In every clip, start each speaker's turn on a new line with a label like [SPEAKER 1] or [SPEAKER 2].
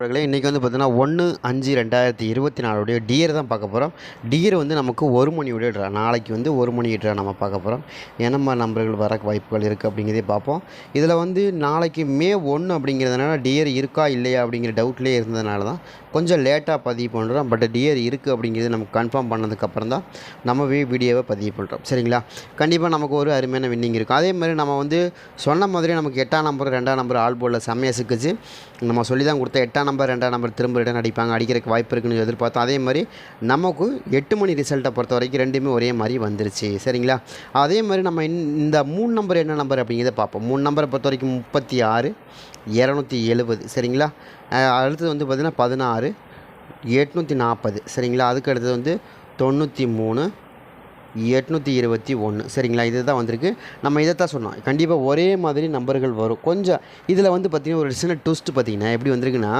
[SPEAKER 1] அவர்களே இன்றைக்கி வந்து பார்த்தீங்கன்னா ஒன்று அஞ்சு ரெண்டாயிரத்தி இருபத்தி நாலுடைய டியர் தான் பார்க்க போகிறோம் டியர் வந்து நமக்கு ஒரு மணியுடைய ட்ரா நாளைக்கு வந்து ஒரு மணி ட்ரா நம்ம பார்க்க போகிறோம் என்னம்மா நம்பர்கள் வர வாய்ப்புகள் இருக்குது அப்படிங்கிறதே பார்ப்போம். இதில் வந்து நாளைக்கு மே ஒன்று அப்படிங்கிறதுனால டியர் இருக்கா இல்லையா அப்படிங்கிற டவுட்லேயே இருந்ததுனால தான் கொஞ்சம் லேட்டாக பதிவு பண்ணுறோம் பட் டியர் இருக்குது அப்படிங்கிறது நமக்கு கன்ஃபார்ம் பண்ணதுக்கப்புறம் தான் நம்மவே வீடியோவை பதிவு பண்ணுறோம் சரிங்களா? கண்டிப்பாக நமக்கு ஒரு அருமையான வின்னிங் இருக்கும். அதே மாதிரி நம்ம வந்து சொன்ன மாதிரி நமக்கு எட்டாம் நம்பர் ரெண்டாம் நம்பர் ஆல் போர்டில் செம்மையாக சிக்கிச்சு. நம்ம சொல்லி தான் கொடுத்த எட்டாம் நம்பர் ரெண்டாம் நம்பர் திரும்ப ரிட்டர்ன் அடிப்பாங்க. அடிக்கிறதுக்கு வாய்ப்பு இருக்குன்னு எதிர்பார்த்தோம். அதே மாதிரி நமக்கு எட்டு மணி ரிசல்ட்டை பொறுத்த வரைக்கும் ரெண்டுமே ஒரே மாதிரி வந்துருச்சு. சரிங்களா? அதே மாதிரி நம்ம இந்த- இந்த மூணு நம்பர் என்ன நம்பர் அப்படிங்கிறத பார்ப்போம். மூணு நம்பரை பொறுத்த வரைக்கும் முப்பத்தி ஆறு இரநூத்தி எழுபது. சரிங்களா? அடுத்தது வந்து பார்த்திங்கன்னா பதினாறு எட்நூற்றி நாற்பது. சரிங்களா? அதுக்கு அடுத்தது வந்து தொண்ணூற்றி மூணு எட்நூற்றி இருபத்தி ஒன்று சரிங்களா? இது தான் வந்திருக்கு. நம்ம இதை தான் சொன்னோம். கண்டிப்பாக ஒரே மாதிரி நம்பர்கள் வரும். கொஞ்சம் இதில் வந்து பார்த்திங்கன்னா ஒரு சின்ன ட்விஸ்ட் பார்த்திங்கன்னா எப்படி வந்திருக்குன்னா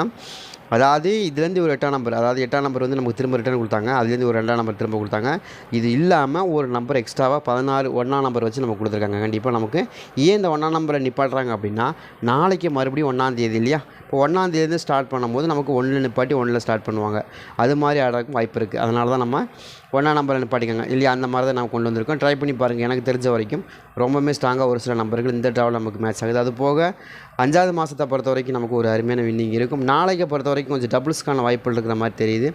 [SPEAKER 1] அதாவது இதுலேருந்து ஒரு எட்டாம் நம்பர் அதாவது எட்டாம் நம்பர் வந்து நமக்கு திரும்ப ரிட்டர்ன் கொடுத்தாங்க. அதுலேருந்து ஒரு ரெண்டாம் நம்பர் திரும்ப கொடுத்தாங்க. இது இல்லாமல் ஒரு நம்பர் எக்ஸ்ட்ராவாக பதினாறு ஒன்றாம் நம்பர் வச்சு நமக்கு கொடுத்துருக்காங்க. கண்டிப்பாக நமக்கு ஏன் இந்த ஒன்றாம் நம்பரை நிப்பாடுறாங்க அப்படின்னா நாளைக்கு மறுபடியும் ஒன்றாந்தேதி இல்லையா? இப்போ ஒன்றாந்தேதியிலேருந்து ஸ்டார்ட் பண்ணும்போது நமக்கு ஒன்றில் நிப்பாட்டி ஒன்றில் ஸ்டார்ட் பண்ணுவாங்க. அது மாதிரி ஆடுறதுக்கும் வாய்ப்பு இருக்குது அதனால தான் நம்ம ஒன்றாம் நம்பரை நிப்பாட்டிக்கோங்க. இல்லையா அந்த மாதிரி தான் நம்ம கொண்டு வந்திருக்கோம். ட்ரை பண்ணி பாருங்கள் எனக்கு தெரிஞ்ச வரைக்கும் ரொம்பவுமே ஸ்ட்ராங்காக ஒரு சில நம்பர்கள் இந்த ட்ராவல் நமக்கு மேட்ச் ஆகுது. அது போக அஞ்சாவது மாதத்தை பொறுத்த வரைக்கும் நமக்கு ஒரு அருமையான வின்னிங் இருக்கும். நாளைக்கு பொறுத்த வரைக்கும் கொஞ்சம் டபுள்ஸ்க்கான வாய்ப்புகள் இருக்கிற மாதிரி தெரியுது.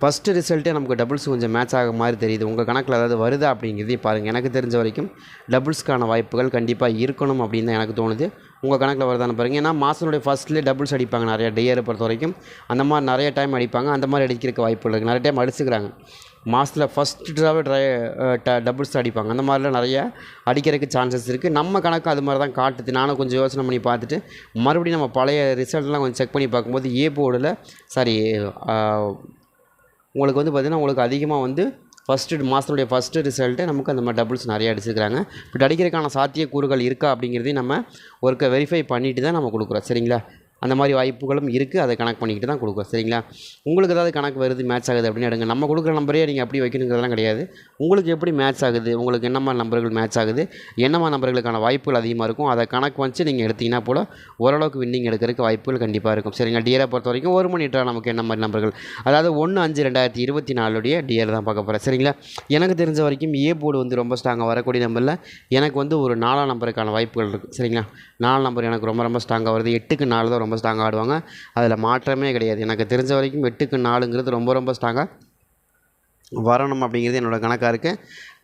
[SPEAKER 1] ஃபஸ்ட்டு ரிசல்ட்டே நமக்கு டபுள்ஸ் கொஞ்சம் மேட்ச் ஆக மாதிரி தெரியுது. உங்கள் கணக்கில் ஏதாவது வருதா அப்படிங்கிறதையும் பாருங்கள் எனக்கு தெரிஞ்ச வரைக்கும் டபுள்ஸ்க்கான வாய்ப்புகள் கண்டிப்பாக இருக்கணும் அப்படின்னு தான் எனக்கு தோணுது. உங்கள் கணக்கில் வருதான்னு பாருங்கள் ஏன்னா மாதனுடைய ஃபஸ்ட்லேயே டபுள்ஸ் அடிப்பாங்க நிறைய டேயரை பொறுத்த வரைக்கும். அந்த மாதிரி நிறைய டைம் அடிப்பாங்க. அந்த மாதிரி அடிக்கிறதுக்கு வாய்ப்புகள் இருக்குது நிறைய டைம் அடிச்சுக்கிறாங்க. மாதத்தில் ஃபஸ்ட்டு ட்ராவே ட்ரை டபுள்ஸ் அடிப்பாங்க. அந்த மாதிரிலாம் நிறைய அடிக்கிறதுக்கு சான்சஸ் இருக்குது நம்ம கணக்கு அது மாதிரி தான் காட்டுது. நானும் கொஞ்சம் யோசனை பண்ணி பார்த்துட்டு மறுபடியும் நம்ம பழைய ரிசல்ட்லாம் கொஞ்சம் செக் பண்ணி பார்க்கும்போது ஏ போர்டில் சாரி உங்களுக்கு வந்து பார்த்திங்கன்னா உங்களுக்கு அதிகமாக வந்து ஃபஸ்ட்டு மாதத்துடைய ஃபஸ்ட்டு ரிசல்ட்டு நமக்கு அந்த மாதிரி டபுள்ஸ் நிறையா அடிச்சிருக்கிறாங்க. இப்படி அடிக்கிறதுக்கான சாத்தியக்கூறுகள் இருக்கா அப்படிங்கிறதையும் நம்ம ஒருக்க வெரிஃபை பண்ணிவிட்டு தான் நம்ம கொடுக்குறோம். சரிங்களா? அந்த மாதிரி வாய்ப்புகளும் இருக்குது அதை கணக்கு பண்ணிக்கிட்டு தான் கொடுக்குறோம். சரிங்களா? உங்களுக்கு ஏதாவது கணக்கு வருது மேட்ச் ஆகுது அப்படின்னு எடுங்க. நம்ம கொடுக்குற நம்பரே நீங்கள் அப்படி வைக்கணுங்கிறதெல்லாம் கிடையாது. உங்களுக்கு எப்படி மேட்ச் ஆகுது உங்களுக்கு என்ன மாதிரி நம்பர்கள் மேட்ச் ஆகுது என்ன மாதிரி நம்பர்களுக்கான வாய்ப்புகள் அதிகமாக இருக்கும் அதை கணக்கு வச்சு நீங்கள் எடுத்தீங்கன்னா போல் ஓரளவுக்கு வின்னிங் எடுக்கிறதுக்கு வாய்ப்புகள் கண்டிப்பாக இருக்கும். சரிங்களா? டியரை பொறுத்த வரைக்கும் ஒரு மணி நமக்கு என்ன மாதிரி நம்பர்கள்? அதாவது ஒன்று அஞ்சு ரெண்டாயிரத்தி இருபத்தி நாலுடைய டியர் தான் பார்க்க போகிறேன் சரிங்களா? எனக்கு தெரிஞ்ச வரைக்கும் ஏ போர்டு வந்து ரொம்ப ஸ்ட்ராங்காக வரக்கூடிய நம்பரில் எனக்கு வந்து ஒரு நாலாம் நம்பருக்கான வாய்ப்புகள் இருக்குது சரிங்களா? நாலு நம்பர் எனக்கு ரொம்ப ரொம்ப ஸ்ட்ராங்காக வருது. எட்டுக்கு நாலு தான் ரொம்ப ஸ்ட்ராங்காக ஆடுவாங்க. அதில் மாற்றமே கிடையாது. எனக்கு தெரிஞ்ச வரைக்கும் எட்டுக்கு நாலுங்கிறது ரொம்ப ரொம்ப ஸ்ட்ராங்காக வரணும் அப்படிங்கிறது என்னோட கணக்காக இருக்குது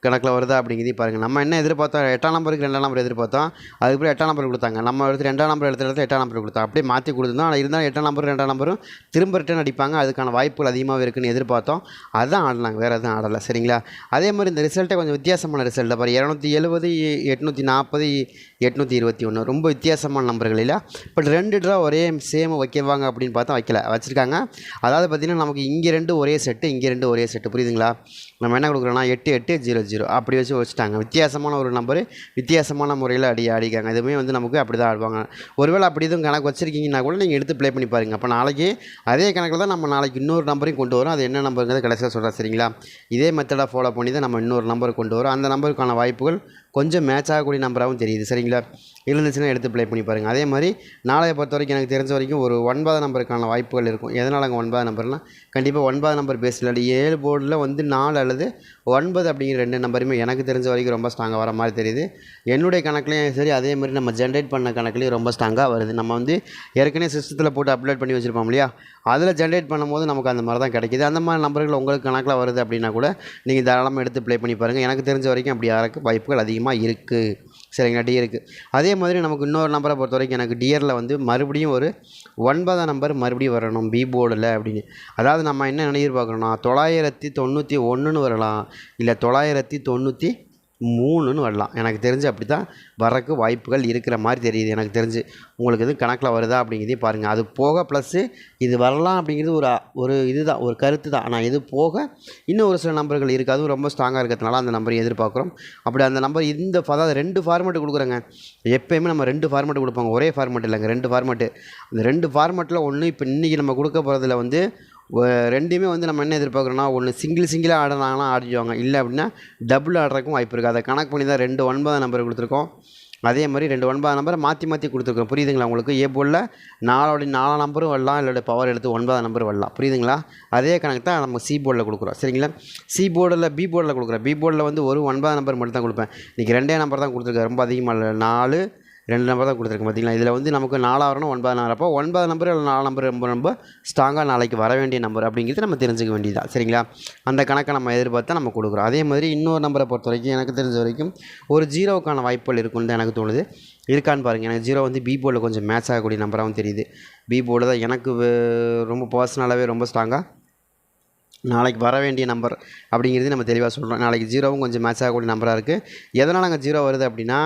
[SPEAKER 1] கணக்கில் வருதா அப்படிங்கிறதையும் பாருங்கள் நம்ம என்ன எதிர்பார்த்தோம்? எட்டாம் நம்பருக்கு ரெண்டாம் நம்பர் எதிர்பார்த்தோம். அதுக்கப்புறம் எட்டாம் நம்பர் கொடுத்தாங்க. நம்ம எடுத்து ரெண்டாம் நம்பர் எடுத்த இடத்துல எட்டாம் நம்பர் கொடுத்தோம். அப்படியே மாற்றி கொடுத்துருந்தோம் ஆனால் இருந்தாலும் எட்டாம் நம்பர் ரெண்டாம் நம்பரும் திரும்ப ரிட்டர்ன் அடிப்பாங்க. அதுக்கான வாய்ப்புகள் அதிகமாக இருக்குன்னு எதிர்பார்த்தோம். அதுதான் ஆடலாங்க. வேறு எதுவும் ஆடலை. சரிங்களா? அதே மாதிரி இந்த ரிசல்ட்டே கொஞ்சம் வித்தியாசமான ரிசல்ட்டை பாரு இரநூத்தி எழுபது எட்நூற்றி நாற்பது எட்நூற்றி இருபத்தி ஒன்று ரொம்ப வித்தியாசமான நம்பர்கள் இல்லை. பட் ரெண்டு ட்ரா ஒரே சேம் வைக்கவாங்க அப்படின்னு பார்த்தா வைக்கல. வச்சுருக்காங்க. அதாவது பார்த்திங்கன்னா நமக்கு இங்கே ரெண்டு ஒரே செட்டு இங்கே ரெண்டு ஒரே செட்டு புரியுதுங்களா? நம்ம என்ன கொடுக்குறோன்னா எட்டு எட்டு ஜீரோ ஜீரோ. அப்படி வச்சு வச்சுட்டாங்க. வித்தியாசமான ஒரு நம்பரு வித்தியாசமான முறையில் அடி ஆடிக்காங்க இதுவுமே வந்து நமக்கு அப்படி தான் ஆடுவாங்க. ஒருவேளை அப்படி எதுவும் கணக்கு வச்சுருக்கீங்கன்னா கூட நீங்கள் எடுத்து ப்ளே பண்ணி பாருங்கள் அப்போ நாளைக்கு அதே கணக்கில் தான் நம்ம நாளைக்கு இன்னொரு நம்பரையும் கொண்டு வரும். அது என்ன நம்பருங்கிறது கடைசியாக சொல்கிறேன் சரிங்களா? இதே மெத்தடாக ஃபாலோ பண்ணி தான் நம்ம இன்னொரு நம்பர் கொண்டு வரோம். அந்த நம்பருக்கான வாய்ப்புகள் கொஞ்சம் மேட்ச் ஆகக்கூடிய நம்பராகவும் தெரியுது. சரிங்களா? இருந்துச்சுன்னா எடுத்து ப்ளே பண்ணி பாருங்கள் அதே மாதிரி நாளைய பொறுத்த வரைக்கும் எனக்கு தெரிஞ்ச வரைக்கும் ஒரு ஒன்பது நம்பருக்கான வாய்ப்புகள் இருக்கும். எதனால் அங்கே ஒன்பது நம்பர்னால் கண்டிப்பாக ஒன்பது நம்பர் பேசல ஏழு போர்டில் வந்து நாலு அல்லது ஒன்பது அப்படிங்கிற ரெண்டு நம்பருமே எனக்கு தெரிஞ்ச வரைக்கும் ரொம்ப ஸ்ட்ராங்காக வர மாதிரி தெரியுது. என்னுடைய கணக்குலேயும் சரி அதே மாதிரி நம்ம ஜென்ரேட் பண்ண கணக்குலேயும் ரொம்ப ஸ்ட்ராங்காக வருது. நம்ம வந்து ஏற்கனவே சிஸ்டத்தில் போட்டு அப்லோட் பண்ணி வச்சுருப்போம் இல்லையா? அதில் ஜென்ரேட் பண்ணும்போது நமக்கு அந்த மாதிரி தான் கிடைக்கிது. அந்த மாதிரி நம்பர்கள் உங்களுக்கு கணக்கில் வருது அப்படின்னா கூட நீங்கள் தாராளமாக எடுத்து ப்ளே பண்ணி பாருங்கள் எனக்கு தெரிஞ்ச வரைக்கும் அப்படி யாருக்கு வாய்ப்புகள் அதிகமாக இருக்குது சரிங்களா டியருக்கு அதே மாதிரி நமக்கு இன்னொரு நம்பரை பொறுத்த வரைக்கும் எனக்கு டியரில் வந்து மறுபடியும் ஒரு ஒன்பதாம் நம்பர் மறுபடியும் வரணும் பி போர்டில் அப்படின்னு. அதாவது நம்ம என்ன எதிர்பார்க்குறோம்னா தொள்ளாயிரத்தி தொண்ணூற்றி ஒன்றுன்னு வரலாம் இல்லை தொள்ளாயிரத்தி தொண்ணூற்றி மூணுன்னு வரலாம். எனக்கு தெரிஞ்சு அப்படி தான் வரக்கு வாய்ப்புகள் இருக்கிற மாதிரி தெரியுது. எனக்கு தெரிஞ்சு உங்களுக்கு எதுவும் கணக்கில் வருதா அப்படிங்கிறதையும் பாருங்கள் அது போக ப்ளஸ்ஸு இது வரலாம் அப்படிங்கிறது ஒரு ஒரு இது தான் ஒரு கருத்து தான் ஆனால் இது போக இன்னும் ஒரு சில நம்பர்கள் இருக்குது அதுவும் ரொம்ப ஸ்ட்ராங்காக இருக்கிறதுனால அந்த நம்பரை எதிர்பார்க்குறோம். அப்படி அந்த நம்பர் இந்த அதாவது ரெண்டு ஃபார்மேட்டு கொடுக்குறேங்க. எப்போயுமே நம்ம ரெண்டு ஃபார்மேட்டு கொடுப்பாங்க. ஒரே ஃபார்மேட் இல்லைங்க. ரெண்டு ஃபார்மேட்டு அந்த ரெண்டு ஃபார்மேட்டில் ஒன்று இப்போ இன்றைக்கி நம்ம கொடுக்க போகிறதுல வந்து ரெண்டுமே வந்து நம்ம என்ன எதிர்பார்க்குறோன்னா ஒன்று சிங்கிள் சிங்கிளாக ஆடுனாங்கன்னா ஆடிடுவாங்க. இல்லை அப்படின்னா டபுள் ஆடுறதுக்கும் வாய்ப்பு இருக்குது அதை கணக்கு பண்ணி தான் ரெண்டு ஒன்பதாம் நம்பர் கொடுத்துருக்கோம். அதே மாதிரி ரெண்டு ஒன்பதாம் நம்பரை மாற்றி மாற்றி கொடுத்துருக்கோம். புரியுதுங்களா உங்களுக்கு? ஏ போர்டில் நாலோட நாலா நம்பரும் வரலாம். இல்லோட பவர் எடுத்து ஒன்பதாம் நம்பர் வரலாம். புரியுதுங்களா? அதே கணக்கு தான் நம்ம சி போர்டில் கொடுக்குறோம். சரிங்களா? சி போர்டில் பி போர்டில் கொடுக்குறோம். பி போர்டில் வந்து ஒரு ஒன்பதாம் நம்பர் மட்டும் தான் கொடுப்பேன். இன்றைக்கி ரெண்டே நம்பர் தான் கொடுத்துருக்கேன் ரொம்ப அதிகமாக இல்லை. நாலு ரெண்டு நம்பர் தான் கொடுத்துருக்கேன் பார்த்தீங்களா இதில் வந்து நமக்கு நாலாக ஒன்பது நம்பர் அப்போ ஒன்பது நம்பர் இல்லை நாலு நம்பர் ரொம்ப ரொம்ப ஸ்ட்ராங்காக நாளைக்கு வர வேண்டிய நம்பர் அப்படிங்கிறது நம்ம தெரிஞ்சுக்க வேண்டியதுதான் சரிங்களா? அந்த கணக்கை நம்ம எதிர்பார்த்து நம்ம கொடுக்குறோம். அதே மாதிரி இன்னொரு நம்பரை பொறுத்த வரைக்கும் எனக்கு தெரிஞ்ச வரைக்கும் ஒரு ஜீரோவுக்கான வாய்ப்புகள் இருக்குன்னு தான் எனக்கு தோணுது. இருக்கான்னு பாருங்கள் எனக்கு ஜீரோ வந்து பி போர்டில் கொஞ்சம் மேட்ச் ஆகக்கூடிய நம்பராகவும் தெரியுது. பி போர்டு தான் எனக்கு ரொம்ப பர்சனலாகவே ரொம்ப ஸ்ட்ராங்காக நாளைக்கு வர வேண்டிய நம்பர் அப்படிங்கிறது நம்ம தெளிவாக சொல்கிறோம் நாளைக்கு ஜீரோவும் கொஞ்சம் மேட்ச் ஆகக்கூடிய நம்பராக இருக்குது எதனால் அங்கே ஜீரோ வருது அப்படின்னா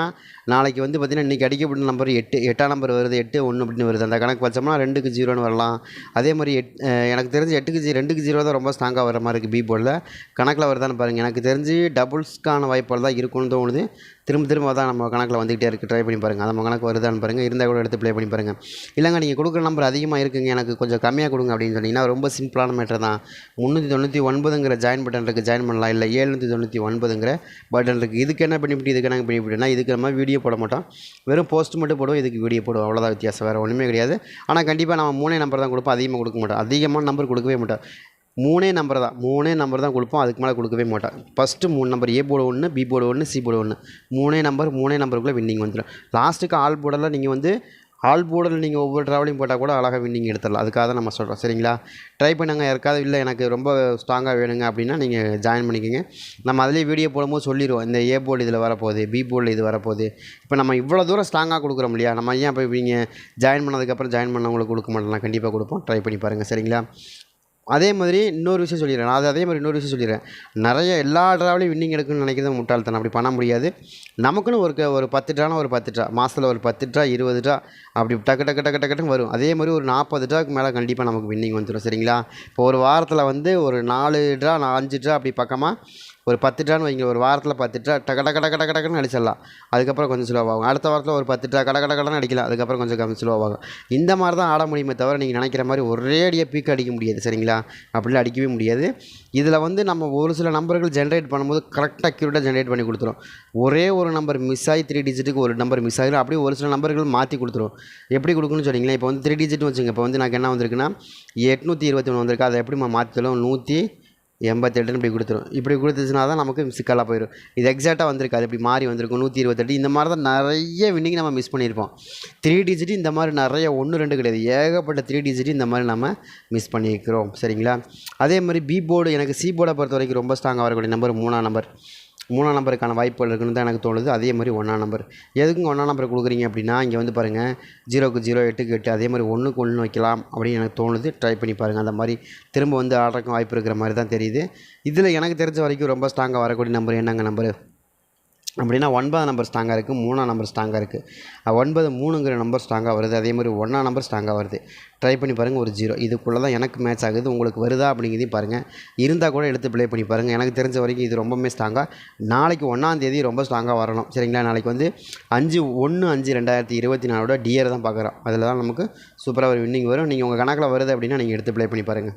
[SPEAKER 1] நாளைக்கு வந்து பார்த்திங்கன்னா இன்றைக்கி அடிக்கப்பட்ட நம்பர் எட்டு எட்டாம் நம்பர் வருது எட்டு ஒன்று அப்படின்னு வருது. அந்த கணக்கு வச்சோம்னா ரெண்டுக்கு ஜீரோன்னு வரலாம். அதே மாதிரி எட் எனக்கு தெரிஞ்சு எட்டுக்கு ஜீ ரெண்டுக்கு ஜீரோ தான் ரொம்ப ஸ்ட்ராங்காக வர மாதிரி இருக்குது பி போர்டில் கணக்கில் வருதான்னு பாருங்கள் எனக்கு தெரிஞ்சு டபுள்ஸ்க்கான வாய்ப்புகள் தான் இருக்கும்னு தோணுது. திரும்ப திரும்ப தான் நம்ம கணக்கில் வந்துகிட்டே இருக்குது ட்ரை பண்ணி பாருங்கள் நம்ம கணக்கு வருதான்னு பாருங்கள் இருந்தால் கூட எடுத்து ப்ளே பண்ணி பாருங்கள் இல்லைங்க நீங்கள் கொடுக்குற நம்பர் அதிகமாக இருக்குங்க. எனக்கு கொஞ்சம் கம்மியாக கொடுங்க அப்படின்னு சொன்னீங்கன்னா ரொம்ப சிம்பிளான மேட்டர் தான். முந்நூற்றி தொண்ணூற்றி ஒன்பதுங்கிற ஜாயின் பட்டன் இருக்குது ஜாயின் பண்ணலாம். இல்லை ஏழ்நூற்றி தொண்ணூற்றி ஒன்பதுங்கிற பட்டன் இருக்குது இதுக்கு என்ன பண்ணிவிட்டு இதுக்கு என்ன பண்ணிவிட்டுனா இதுக்கு நம்ம வீடியோ போட மாட்டோம். வெறும் போஸ்ட் மட்டும் போடுவோம் இதுக்கு வீடியோ போடுவோம். அவ்வளோதான் வித்தியாசம். வேறு ஒன்றுமே கிடையாது. ஆனால் கண்டிப்பாக நம்ம மூணே நம்பர் தான் கொடுப்போம். அதிகமாக கொடுக்க மாட்டோம். அதிகமான நம்பர் கொடுக்கவே மாட்டோம். மூணே நம்பர் தான். மூணே நம்பர் தான் கொடுப்போம். அதுக்கு மேலே கொடுக்கவே மாட்டோம். ஃபஸ்ட்டு மூணு நம்பர் ஏ போர்டு ஒன்று பி போர்டு ஒன்று சி போர்டு ஒன்று மூணே நம்பர் மூணே நம்பருக்குள்ளே வின்னிங் வந்துடும் லாஸ்ட்டுக்கு ஆல் போடலாம் நீங்கள் வந்து ஆல் போர்டில் நீங்கள் ஒவ்வொரு ட்ராவலிங் போட்டால் கூட அழகாக வின்னிங் எடுத்துடலாம். அதுக்காக தான் நம்ம சொல்கிறோம் சரிங்களா? ட்ரை பண்ணுங்க. யாருக்காவது இல்லை எனக்கு ரொம்ப ஸ்ட்ராங்காக வேணுங்க அப்படின்னா நீங்கள் ஜாயின் பண்ணிக்கோங்க. நம்ம அதிலே வீடியோ போடும்போது சொல்லிடுவோம் இந்த ஏ போர்டு இதில் வரப்போகுது பி போர்டில் இது வரப்போகுது. இப்போ நம்ம இவ்வளோ தூரம் ஸ்ட்ராங்காக கொடுக்குறோம் இல்லையா? நம்ம ஏன் இப்போ நீங்கள் ஜாயின் பண்ணதுக்கப்புறம் ஜாயின் பண்ணவங்களுக்கு கொடுக்க மாட்டோம்னா கண்டிப்பாக கொடுப்போம். ட்ரை பண்ணி பாருங்கள் சரிங்களா? அதே மாதிரி இன்னொரு விஷயம் சொல்லிடுறேன். நான் அது அதே மாதிரி இன்னொரு விஷயம் சொல்லிடுறேன். நிறைய எல்லா ட்ராவலையும் வின்னிங் எடுக்கணும்னு நினைக்கிறது முட்டாள்தனம். அப்படி பண்ண முடியாது. நமக்குன்னு ஒரு க- ஒரு பத்து ட்ரானா ஒரு பத்து ட்ரா மாதத்தில் ஒரு பத்து ட்ரா இருபது ட்ரா அப்படி டக்கு டக்கு டக்கு டக்குன்னு வரும். அதே மாதிரி ஒரு நாற்பது ட்ராக்கு மேலே கண்டிப்பாக நமக்கு வின்னிங் வந்துடும் சரிங்களா? இப்போ ஒரு வாரத்தில் வந்து ஒரு நாலு ட்ரா நான் அஞ்சு ட்ரா அப்படி பக்கமாக ஒரு பத்து ட்ரான்னு வைங்க ஒரு வாரத்தில் பத்து ட்ரா டக டக டக டக டக்குன்னு அடிச்சிடலாம். அதுக்கப்புறம் கொஞ்சம் ஸ்லோவாகும் அடுத்த வாரத்தில் ஒரு பத்து ட்ரா கட கட கடன்னு அடிக்கலாம். அதுக்கப்புறம் கொஞ்சம் கம்மி ஸ்லோவாகும் இந்த மாதிரி தான் ஆட முடியுமே தவிர நீங்கள் நினைக்கிற மாதிரி ஒரே அடியாக பீக் அடிக்க முடியாது சரிங்களா? அப்படிலாம் அடிக்கவே முடியாது. இதில் வந்து நம்ம ஒரு சில நம்பர்கள் ஜென்ரேட் பண்ணும்போது கரெக்டாக அக்யூரேட்டாக ஜென்ரேட் பண்ணி கொடுத்துரும். ஒரே ஒரு நம்பர் மிஸ் ஆகி த்ரீ டிஜிட்டுக்கு ஒரு நம்பர் மிஸ் ஆகிடும் அப்படியே ஒரு சில நம்பர்கள் மாற்றி கொடுத்துரும். எப்படி கொடுக்கணும்னு சொன்னீங்களா? இப்போ வந்து த்ரீ டிஜிட் வச்சுங்க. இப்போ வந்து நான் என்ன வந்திருக்குன்னா எட்நூற்றி இருபத்தி ஒன்று வந்திருக்கு. அதை எப்படி மாற்றி மாற்றலும் நூற்றி எண்பத்தெட்டுன்னு இப்படி கொடுத்துரும். இப்படி கொடுத்துச்சுனா தான் நமக்கு சிக்கலாக போயிடும் இது எக்ஸாக்டாக வந்திருக்காது இப்படி மாறி வந்திருக்கும் நூற்றி இருபத்தெட்டு இந்த மாதிரி தான் நிறைய வின்னிங் நம்ம மிஸ் பண்ணியிருப்போம். த்ரீ டிஜிட் இந்த மாதிரி நிறைய ஒன்று ரெண்டு கிடையாது. ஏகப்பட்ட த்ரீ டிஜிட் இந்த மாதிரி நம்ம மிஸ் பண்ணியிருக்கிறோம். சரிங்களா? அதே மாதிரி பி போர்டு எனக்கு சி போர்டை பொறுத்த வரைக்கும் ரொம்ப ஸ்ட்ராங்காக வரக்கூடிய நம்பர் மூணாம் நம்பர் மூணாம் நம்பருக்கான வாய்ப்புகள் இருக்குன்னு தான் எனக்கு தோணுது. அதே மாதிரி ஒன்றாம் நம்பர். எதுக்கும் ஒன்றாம் நம்பர் கொடுக்குறீங்க அப்படின்னா இங்கே வந்து பாருங்கள் ஜீரோக்கு ஜீரோ எட்டுக்கு எட்டு அதே மாதிரி ஒன்றுக்கு ஒன்று வைக்கலாம் அப்படின்னு எனக்கு தோணுது. ட்ரை பண்ணி பாருங்கள் அந்த மாதிரி திரும்ப வந்து ஆடுறதுக்கு வாய்ப்பு இருக்கிற மாதிரி தான் தெரியுது. இதில் எனக்கு தெரிஞ்ச வரைக்கும் ரொம்ப ஸ்ட்ராங்காக வரக்கூடிய நம்பர் என்னங்க நம்பர் அப்படின்னா ஒன்பதாம் நம்பர் ஸ்ட்ராங்காக இருக்குது மூணாம் நம்பர் ஸ்ட்ராங்காக இருக்குது ஒன்பது மூணுங்கிற நம்பர் ஸ்ட்ராங்காக வருது அதே மாதிரி ஒன்றாம் நம்பர் ஸ்ட்ராங்காக வருது. ட்ரை பண்ணி பாருங்கள் ஒரு ஜீரோ இதுக்குள்ளே தான் எனக்கு மேட்ச் ஆகுது உங்களுக்கு வருதா அப்படிங்கிறதையும் பாருங்கள் இருந்தால் கூட எடுத்து ப்ளே பண்ணி பாருங்கள் எனக்கு தெரிஞ்ச வரைக்கும் இது ரொம்பவுமே ஸ்ட்ராங்காக நாளைக்கு ஒன்றாம் தேதி ரொம்ப ஸ்ட்ராங்காக வரணும். சரிங்களா? நாளைக்கு வந்து அஞ்சு ஒன்று அஞ்சு ரெண்டாயிரத்தி இருபத்தி நாலோட டியர் தான் பார்க்குறோம். அதில் தான் நமக்கு சூப்பராக ஒரு வின்னிங் வரும். நீங்கள் உங்கள் கணக்கில் வருது அப்படின்னா நீங்கள் எடுத்து ப்ளே பண்ணி பாருங்கள்